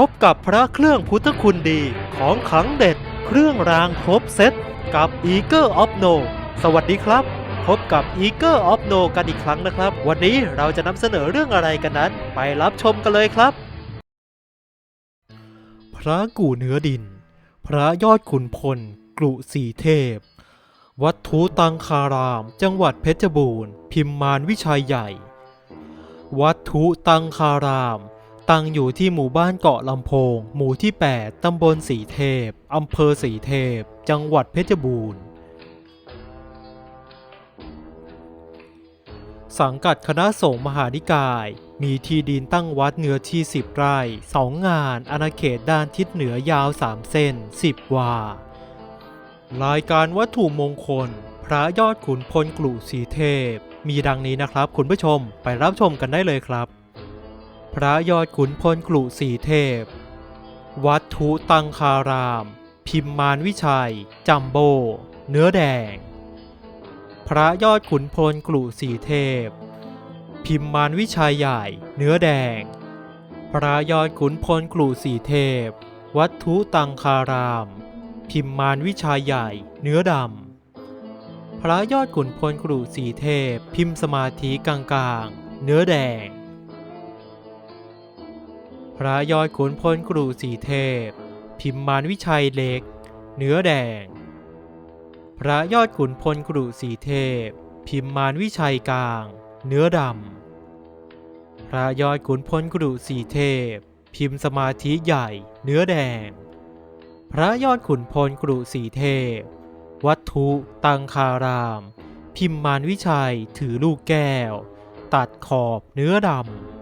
พบกับพระเครื่องพุทธคุณดีของขังเด็ด เครื่องรางครบเซตกับ e a g e of No สวัสดีครับ พบกับ e a g e of No กันอีกครั้งนะครับ วันนี้เราจะนำเสนอเรื่องอะไรกันนั้น ไปรับชมกันเลยครับ พระกู่เนื้อดิน พระยอดขุนพลกลุสีเทพ วัดทูตังคาราม จังหวัดเพชรบูรณ์ พิมมานวิชัยใหญ่ วัดทุตังคาราม ตั้งอยู่ที่หมู่บ้านเกาะลำโพง หมู่ที่ 8 ตำบลสีเทพ อำเภอสีเทพ จังหวัดเพชรบูรณ์ สังกัดคณะสงฆ์มหานิกาย มีที่ดินตั้งวัดเนื้อที่ 10 ไร่สองงานอาณาเขตด้านทิศเหนือยาว 3 เส้น 10 วา รายการวัตถุมงคล พระยอดขุนพลกลุ่สีเทพ มีดังนี้นะครับคุณผู้ชมไปรับชมกันได้เลยครับ พระยอดขุนพลกลุ่สีเทพ วัดทุตังคาราม พิมมานวิชัย จัมโบ เนื้อแดง พระยอดขุนพลกลุ่สีเทพ พิมมานวิชัยใหญ่ เนื้อแดง พระยอดขุนพลกลุ่สีเทพ วัดทุตังคาราม พิมมานวิชัยใหญ่ เนื้อดำพระยอดขุนพลกรุสีเทพ พิมพ์สมาธิกลางๆ เนื้อแดง พระยอดขุนพลกรุสีเทพ พิมพ์มานวิชัยเล็ก เนื้อแดง พระยอดขุนพลกรุสีเทพ พิมพ์มานวิชัยกลาง เนื้อดำ พระยอดขุนพลกรุสีเทพ พิมพ์สมาธิใหญ่ เนื้อแดง พระยอดขุนพลกรุสีเทพ วัตถุตังคาราม พิมมานวิชัยถือลูกแก้ว ตัดขอบเนื้อดำ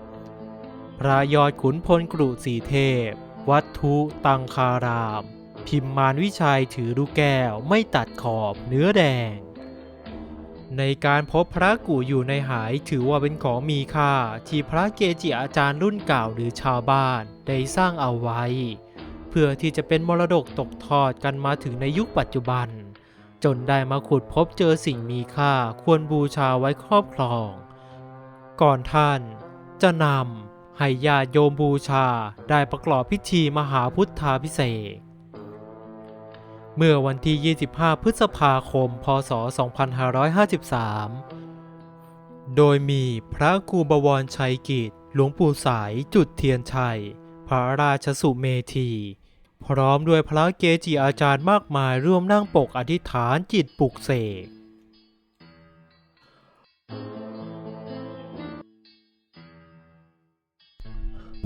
ระยอดขุนพลกรุสีเทพ วัตถุตังคาราม พิมมานวิชัยถือลูกแก้วไม่ตัดขอบเนื้อแดง ในการพบพระกู่อยู่ในหายถือว่าเป็นของมีค่าที่พระเกจิอาจารย์รุ่นเก่าหรือชาวบ้านได้สร้างเอาไว้ เพื่อที่จะเป็นมรดกตกทอดกันมาถึงในยุคปัจจุบัน จนได้มาขุดพบเจอสิ่งมีค่าควรบูชาไว้ครอบครอง ก่อนท่านจะนำ ให้ญาติโยมบูชาได้ประกอบพิธีมหาพุทธาพิเศษเมื่อวันที่ 25 พฤษภาคม พศ 2553 โดยมีพระครูบวรชัยกิจ หลวงปู่สายจุดเทียนชัย พระราชสุเมธี พร้อมด้วยพระเกจิอาจารย์มากมายร่วมนั่งปกอธิษฐานจิตปลุกเสก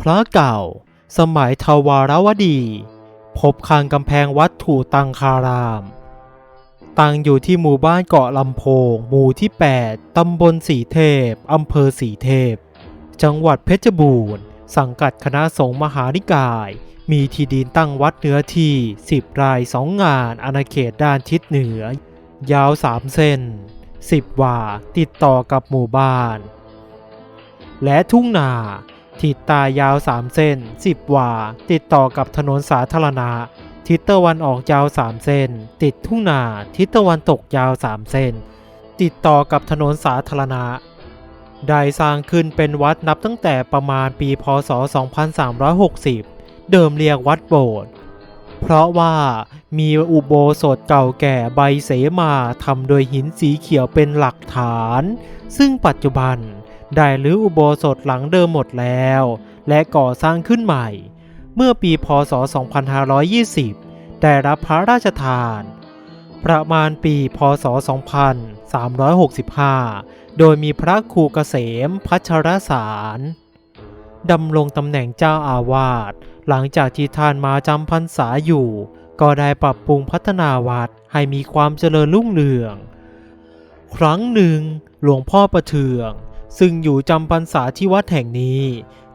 ระเก่า สมัยทวารวดี พบคางกำแพงวัดถูตังคาราม ตั้งอยู่ที่หมู่บ้านเกาะลำโพง หมู่ที่ 8 ตำบลสีเทพ อำเภอสีเทพ จังหวัดเพชรบูรณ์ สังกัดคณะสงฆ์มหานิกาย มีที่ดินตั้งวัดเนื้อที่ 10 รายสองงานอาณาเขตด้านทิศเหนือ ยาว 3 เส้น 10 วา ติดต่อกับหมู่บ้าน และทุ่งนา ทิศตายาว 3 เส้น 10 วา ติดต่อกับถนนสาธารณะ ทิศตะวันออกยาว 3 เส้น ติดทุ่งนา ทิศตะวันตกยาว 3 เส้น ติดต่อกับถนนสาธารณะ ได้สร้างขึ้นเป็นวัดนับตั้งแต่ประมาณปีพศ 2360 เดิมเรียกวัดโบสถ์ เพราะว่ามีอุโบสถเก่าแก่ใบเสมาทำโดยหินสีเขียวเป็นหลักฐาน ซึ่งปัจจุบัน ได้รื้ออุโบสถหลังเดิมหมดแล้ว และก่อสร้างขึ้นใหม่ เมื่อปีพศ 2520 ได้รับพระราชทาน ประมาณปีพศ 2365 โดยมีพระครูเกษมพัชรสารดำรงตำแหน่งเจ้าอาวาส หลังจากที่ท่านมาจำพรรษาอยู่ ก็ได้ปรับปรุงพัฒนาวัดให้มีความเจริญรุ่งเรือง ครั้งหนึ่ง หลวงพ่อประเทือง ซึ่งอยู่จำพรรษาที่วัดแห่งนี้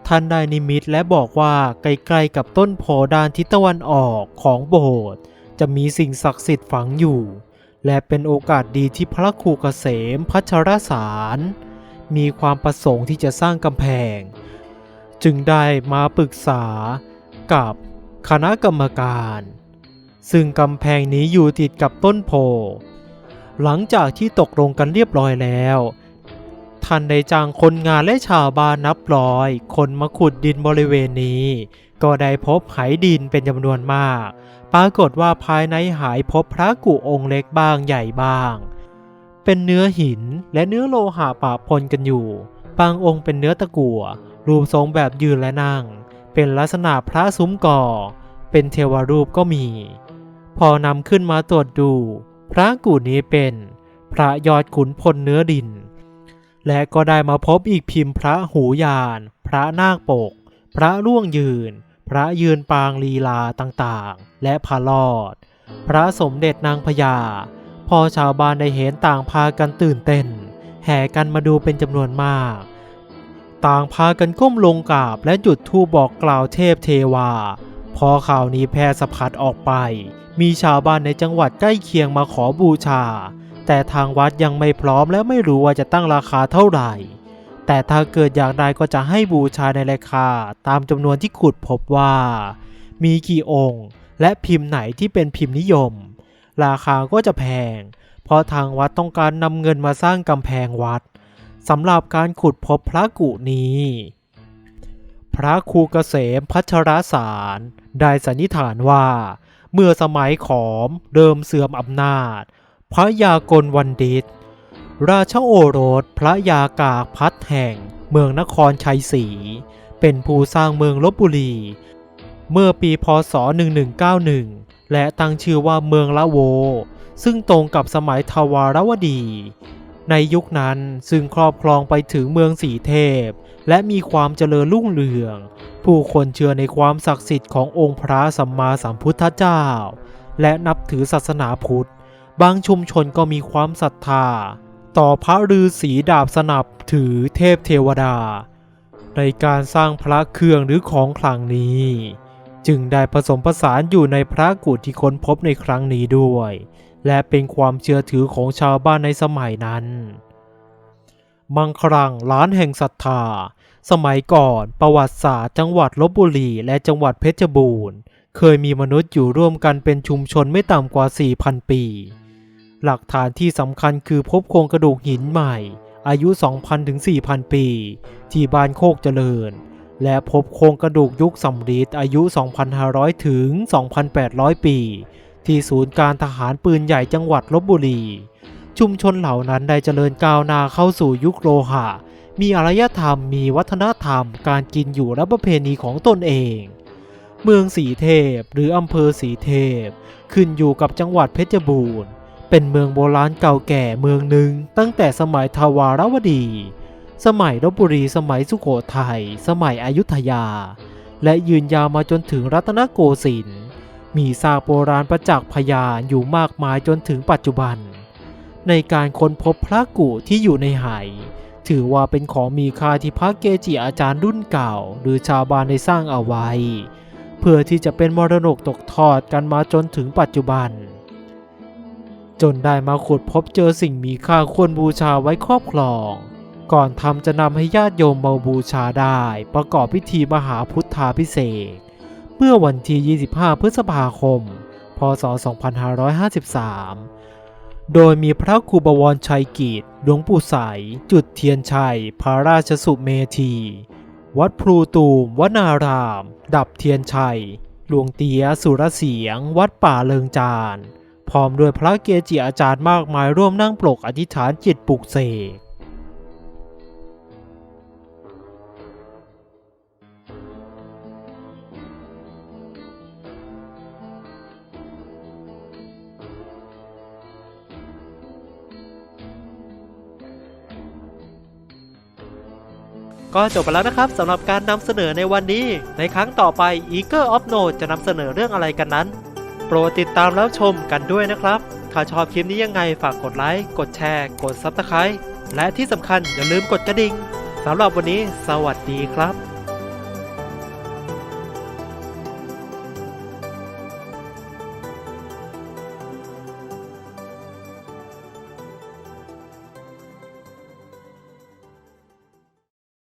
ท่านได้นิมิตและบอกว่าใกล้ๆกับต้นโพด้านทิศตะวันออกของโบสถ์จะมีสิ่งศักดิ์สิทธิ์ฝังอยู่ และเป็นโอกาสดีที่พระครูเกษมพัชรสาร มีความประสงค์ที่จะสร้างกำแพง จึงได้มาปรึกษากับคณะกรรมการ ซึ่งกำแพงนี้อยู่ติดกับต้นโพหลังจากที่ตกลงกันเรียบร้อยแล้ว ท่านได้จ้างคนงานและชาวบ้านนับร้อย คนมาขุดดินบริเวณนี้ ก็ได้พบไหดินเป็นจำนวนมาก ปรากฏว่าภายในหายพบพระกุองค์เล็กบ้างใหญ่บ้าง เป็นเนื้อหินและเนื้อโลหะปะปนกันอยู่ บางองค์เป็นเนื้อตะกั่ว รูปทรงแบบยืนและนั่ง เป็นลักษณะพระซุ้มก่อ เป็นเทวรูปก็มี พอนำขึ้นมาตรวจดู พระกุนี้เป็น พระยอดขุนพลเนื้อดิน และก็ได้มาพบอีกพิมพ์พระหูยาน พระนาคปก พระร่วงยืน พระยืนปางลีลาต่างๆ และพระลอด พระสมเด็จนางพญา พอชาวบ้านได้เห็นต่างพากันตื่นเต้น แห่กันมาดูเป็นจำนวนมาก ต่างพากันก้มลงกราบและจุดธูปบอกกล่าวเทพเทวา พอข่าวนี้แพร่สะพัดออกไป มีชาวบ้านในจังหวัดใกล้เคียงมาขอบูชา แต่ทางวัดยังไม่พร้อมและไม่รู้ว่าจะตั้งราคาเท่าไหร่ แต่ถ้าเกิดอย่ากได้ก็จะให้บูชาในราคา ตามจำนวนที่ขุดพบว่า มีกี่องค์ และพิมพ์ไหนที่เป็นพิมพ์นิยม ราคาก็จะแพง เพราะทางวัดต้องการนำเงินมาสร้างกำแพงวัดสำหรับการขุดพบพระกุนี้ พระครูเกษมพัชรสารได้สันนิษฐานว่า เมื่อสมัยขอมเริ่มเสื่อมอำนาจ พระยากลวันดิต ราชโอรสพระยากากพัดแห่ง เมืองนครชัยศรี เป็นผู้สร้างเมืองลบบุรี เมื่อปีพศ 1191 และตั้งชื่อว่าเมืองละโว ซึ่งตรงกับสมัยทวารวดี ในยุคนั้นซึ่งครอบครองไปถึงเมืองสีเทพ และมีความเจริญรุ่งเรือง ผู้คนเชื่อในความศักดิ์สิทธิ์ขององค์พระสัมมาสัมพุทธเจ้า และนับถือศาสนาพุทธ บางชุมชนก็มีความศรัทธา ต่อพระฤาษีดาบสนับถือเทพเทวดา ในการสร้างพระเครื่องหรือของขลังนี้ จึงได้ผสมผสานอยู่ในพระกุฏที่ค้นพบในครั้งนี้ด้วย และเป็นความเชื่อถือของชาวบ้านในสมัยนั้นมังครั้งล้านแห่งศรัทธา สมัยก่อนประวัติศาสตร์จังหวัดลบบุรีและจังหวัดเพชรบูรณ์ เคยมีมนุษย์อยู่ร่วมกันเป็นชุมชนไม่ต่ำกว่า 4,000 ปี หลักฐานที่สำคัญคือพบโครงกระดูกหินใหม่ อายุ 2,000ถึง4,000 ปี ที่บ้านโคกเจริญ และพบโครงกระดูกยุคสำริดอายุ 2,500 ถึง 2,800 ปี ที่ศูนย์การทหารปืนใหญ่จังหวัดลบบุรี ชุมชนเหล่านั้นได้เจริญก้าวหน้าเข้าสู่ยุคโลหะ มีอารยธรรม มีวัฒนธรรม การกินอยู่และประเพณีของตนเองเมืองสีเทพหรืออำเภอสีเทพ ขึ้นอยู่กับจังหวัดเพชรบูรณ์ เป็นเมืองโบราณเก่าแก่เมืองหนึ่งตั้งแต่สมัยทวารวดี สมัยลบบุรี สมัยสุโขทัย สมัยอยุธยา และยืนยาวมาจนถึงรัตนโกสินทร์ มีซากโบราณประจักษ์พยานอยู่มากมายจนถึงปัจจุบัน ในการค้นพบพระกุที่อยู่ในไหถือว่าเป็นของมีค่าที่พระเกจิอาจารย์รุ่นเก่า หรือชาวบ้านได้สร้างเอาไว้ เพื่อที่จะเป็นมรดกตกทอดกันมาจนถึงปัจจุบัน จนได้มาขุดพบเจอสิ่งมีค่าควรบูชาไว้ครอบครอง ก่อนทำจะนำให้ญาติโยมมาบูชาได้ ประกอบพิธีมหาพุทธาพิเศษเมื่อวันที่ 25 พฤษภาคม พศ 2553 โดยมีพระครูบวรชัยกีตหลวงปู่ใสยจุดเทียนชัย พระราชสุเมธี วัดพลูตูม วนาราม ดับเทียนชัย หลวงเตียสุรเสียง วัดป่าเลิงจาน พร้อมด้วยพระเกจิอาจารย์มากมายร่วมนั่งปลกอธิษฐานจิตปลุกเสกก็จบไปแล้วนะครับสำหรับการนำเสนอในวันนี้ ในครั้งต่อไป Eager of Note จะนำเสนอเรื่องอะไรกันนั้น ปรดติดตามแล้วชมกันด้วยนะครับ ถ้าชอบคลิปนี้ยังไงฝากกดไลค์ กดแชร์ กด Subscribe และที่สำคัญอย่าลืมกดกระดิ่งสำหรับวันนี้ สวัสดีครับ